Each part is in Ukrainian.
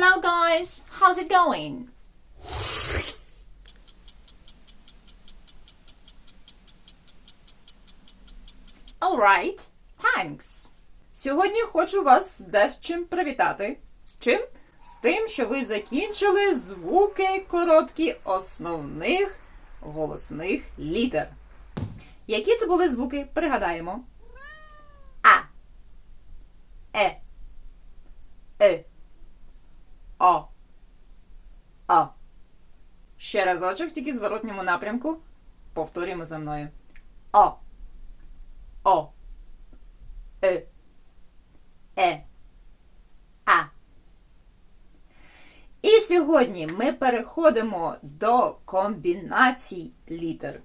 Hello guys, how's it going? Alright, thanks. Сьогодні хочу вас дещим привітати. З чим? З тим, що ви закінчили звуки короткі основних голосних літер. Які це були звуки? Пригадаємо. А. Е. Е. О. А. Ще разочок, тільки в зворотньому напрямку. Повторюємо за мною. О. О. Е. Е. А. І сьогодні ми переходимо до комбінацій літер.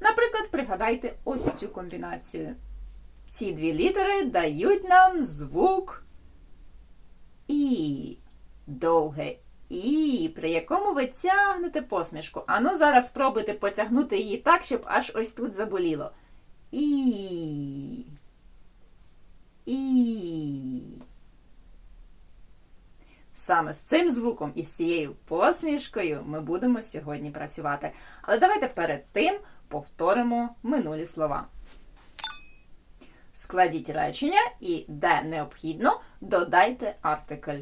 Наприклад, пригадайте ось цю комбінацію. Ці дві літери дають нам звук І. Довге І, при якому ви тягнете посмішку. Ану, зараз спробуйте потягнути її так, щоб аж ось тут заболіло. І. І. Саме з цим звуком і з цією посмішкою ми будемо сьогодні працювати. Але давайте перед тим повторимо минулі слова. Складіть речення і, де необхідно, додайте артикль.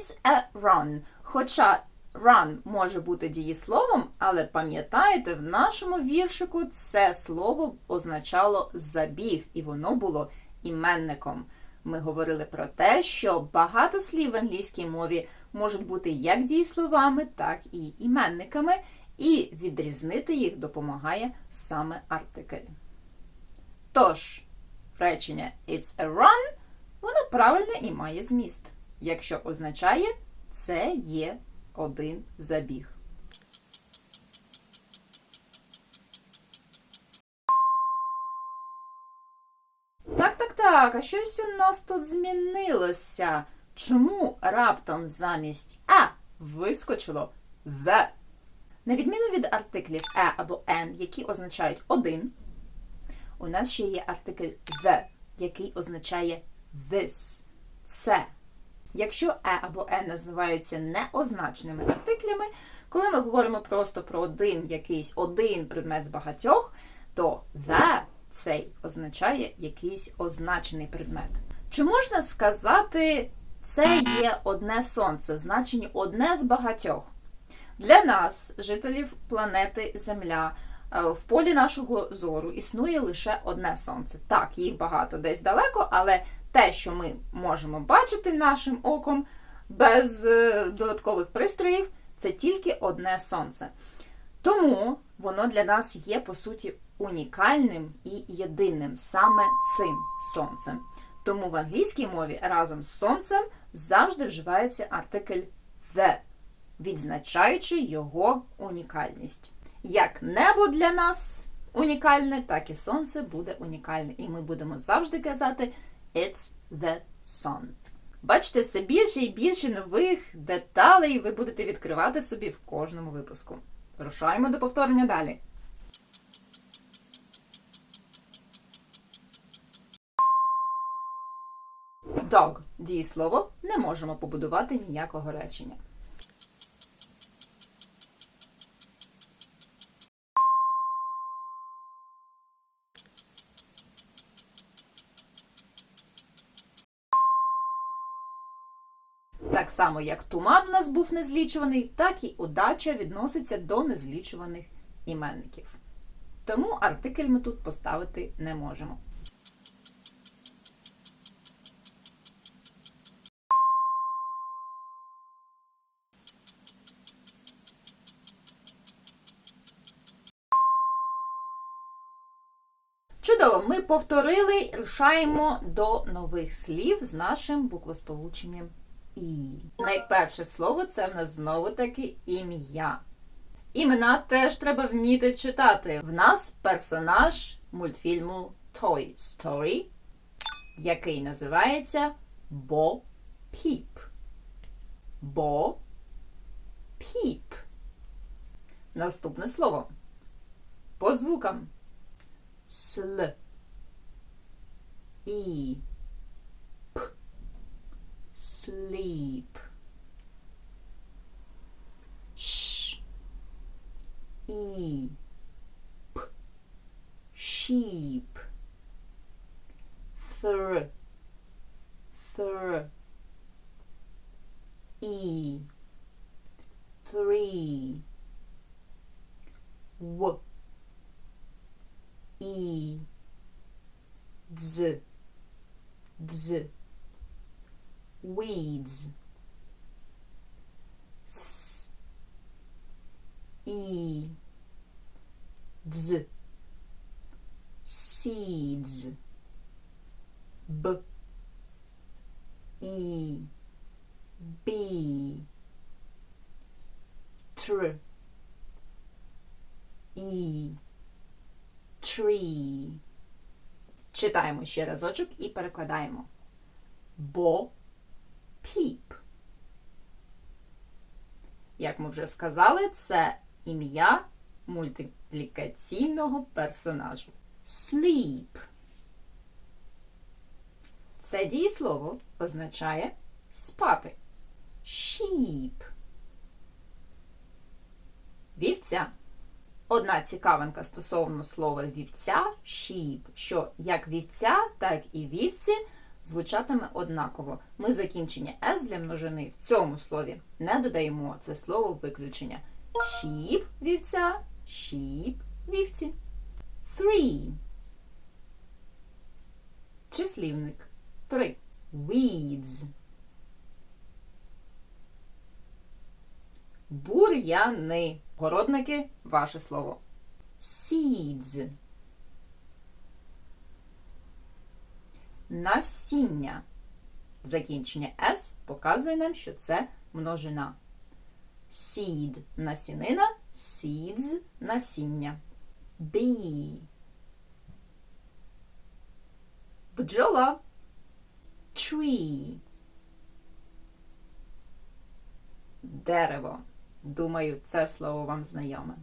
It's a run. Хоча run може бути дієсловом, але пам'ятаєте, в нашому віршику це слово означало забіг, і воно було іменником. Ми говорили про те, що багато слів в англійській мові можуть бути як дієсловами, так і іменниками, і відрізнити їх допомагає саме артикль. Тож, речення It's a run, воно правильне і має зміст якщо означає це є один забіг. Так, так, так, а щось у нас тут змінилося. Чому раптом замість А вискочило the? На відміну від артиклів е або n, які означають один, у нас ще є артикль the, який означає this. Це. Якщо е або е називаються неозначеними артиклями, коли ми говоримо просто про один якийсь один предмет з багатьох, то the цей означає якийсь означений предмет. Чи можна сказати, це є одне сонце, значення одне з багатьох? Для нас, жителів планети Земля, е, в полі нашого зору існує лише одне сонце. Так, їх багато десь далеко, але те, що ми можемо бачити нашим оком без е, додаткових пристроїв, це тільки одне сонце. Тому воно для нас є, по суті, унікальним і єдиним саме цим сонцем. Тому в англійській мові разом з сонцем завжди вживається артикль the, відзначаючи його унікальність. Як небо для нас унікальне, так і сонце буде унікальне. І ми будемо завжди казати. It's the sun. Бачите, все більше і більше нових деталей ви будете відкривати собі в кожному випуску. Рушаємо до повторення далі. Dog – дієслово не можемо побудувати ніякого речення. Само, як туман у нас був незлічуваний, так і удача відноситься до незлічуваних іменників. Тому артикль ми тут поставити не можемо. Чудово, ми повторили, рушаємо до нових слів з нашим буквосполученням і. Найперше слово це в нас знову-таки ім'я. Імена теж треба вміти читати. В нас персонаж мультфільму Toy Story, який називається Бо Піп. Бо Наступне слово. По звукам. Сл. І. W. E. Dz. Dz. Weeds. S. E. Dz. Seeds. B. E. B. Tr. Tree. Читаємо ще разочок і перекладаємо. Бо піп. Як ми вже сказали, це ім'я мультиплікаційного персонажу. Sleep. Це дієслово означає спати. Sheep. Вівця. Одна цікавинка стосовно слова вівця sheep, що як вівця, так і вівці звучатиме однаково. Ми закінчення s для множини в цьому слові не додаємо це слово виключення. Sheep – вівця, sheep – вівці. Three. Числівник. Три. Weeds. Бур'яни. Городники – ваше слово. Seeds. Насіння. Закінчення S показує нам, що це множина. Seed – насінина, seeds – насіння. Bee. Бджола. Tree. Дерево. Думаю, це слово вам знайоме.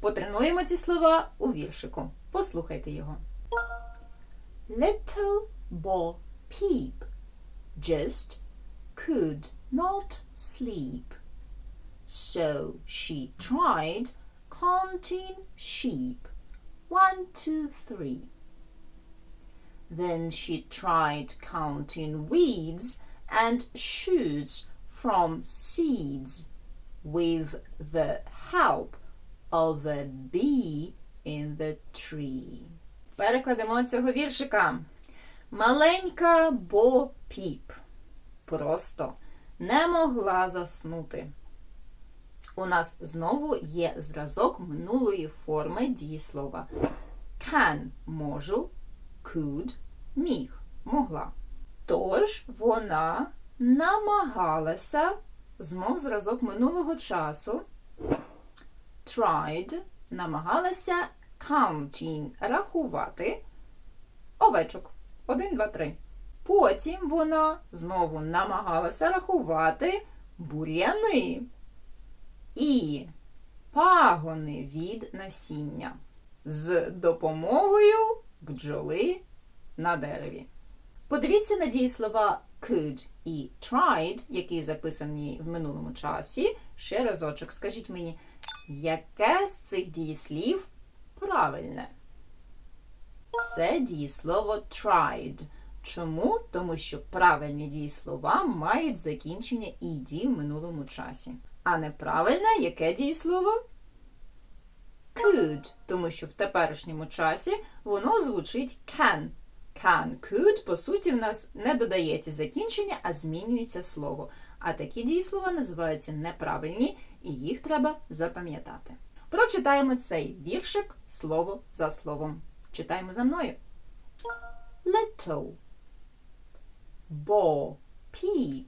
Потренуємо ці слова у віршику. Послухайте його. Little Bo Peep just could not sleep. So she tried counting sheep. One, two, three. Then she tried counting weeds and shoots from seeds with the help of a bee in the tree. Перекладемо цього віршика. Маленька Бо Піп просто не могла заснути. У нас знову є зразок минулої форми дієслова. Can можу, could міг, могла. Тож вона намагалася знов зразок минулого часу. Tried намагалася counting рахувати овечок. Один, два, три. Потім вона знову намагалася рахувати бур'яни і пагони від насіння з допомогою бджоли на дереві. Подивіться на дієслова could і tried, які записані в минулому часі. Ще разочок, скажіть мені, яке з цих дієслів правильне? Це дієслово tried. Чому? Тому що правильні дієслова мають закінчення «ed» в минулому часі. А неправильне яке дієслово? Could, тому що в теперішньому часі воно звучить can. Can, could, по суті, в нас не додається закінчення, а змінюється слово. А такі дієслова називаються неправильні, і їх треба запам'ятати. Прочитаємо цей віршик слово за словом. Читаємо за мною. Little Bo Peep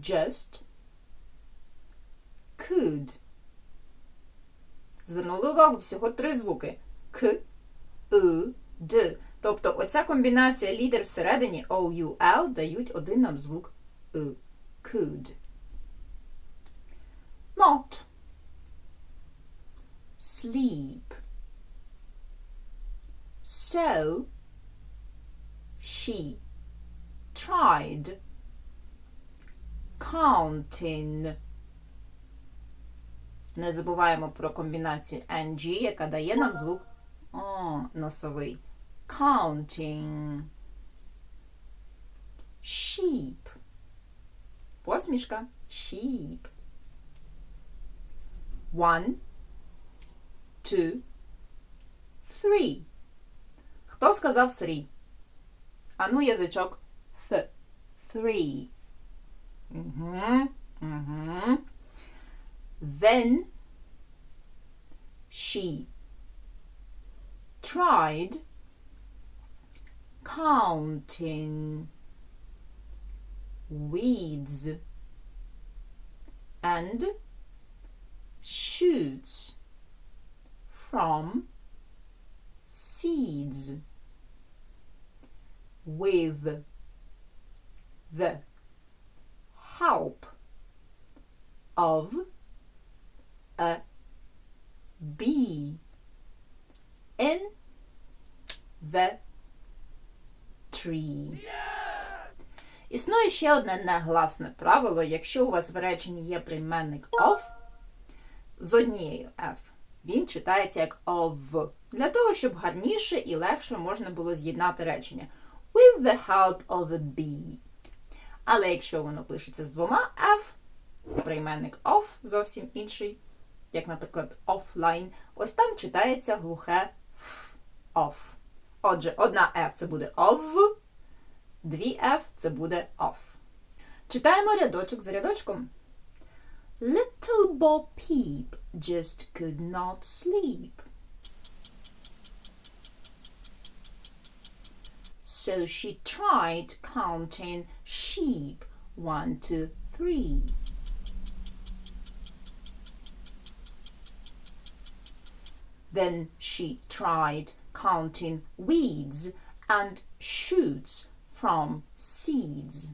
Just Could Звернули увагу всього три звуки К, U, Тобто оця комбінація лідер всередині OUL дають один нам звук U. Could. Not. Sleep. So she tried counting. Не забуваємо про комбінацію NG, яка дає нам звук О, носовий. Counting. Sheep. Посмішка. Sheep. One, two, three. Хто сказав three? Ану, язичок. Th. Three. Угу. Угу. Then she tried counting weeds and shoots from seeds with the help of a bee in the tree. Існує ще одне негласне правило, якщо у вас в реченні є прийменник of з однією F, він читається як of, для того, щоб гарніше і легше можна було з'єднати речення with the help of a bee. Але якщо воно пишеться з двома F, прийменник of зовсім інший, як, наприклад, offline, ось там читається глухе of. Отже, одна F це буде of, дві F це буде off. Читаємо рядочок за рядочком. Little Bo Peep just could not sleep. So she tried counting sheep. One, two, three. Then she tried counting weeds and shoots from seeds.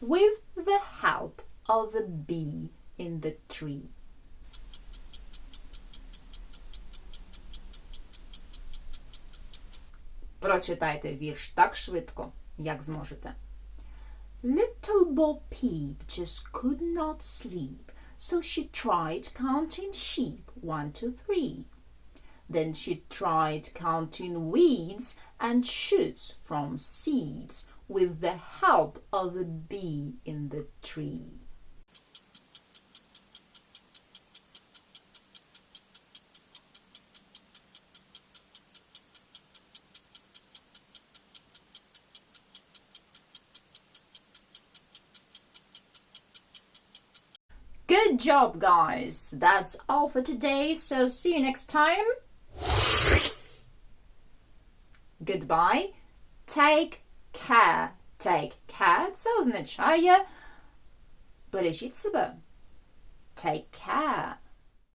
With the help of a bee in the tree. Прочитайте вірш так швидко, як зможете. Little Bo Peep just could not sleep, so she tried counting sheep, one, two, three. Then she tried counting weeds and shoots from seeds with the help of a bee in the tree. Good job, guys. That's all for today. So see you next time. Goodbye. Take care. Take care. Це означає бережіть себе. Take care.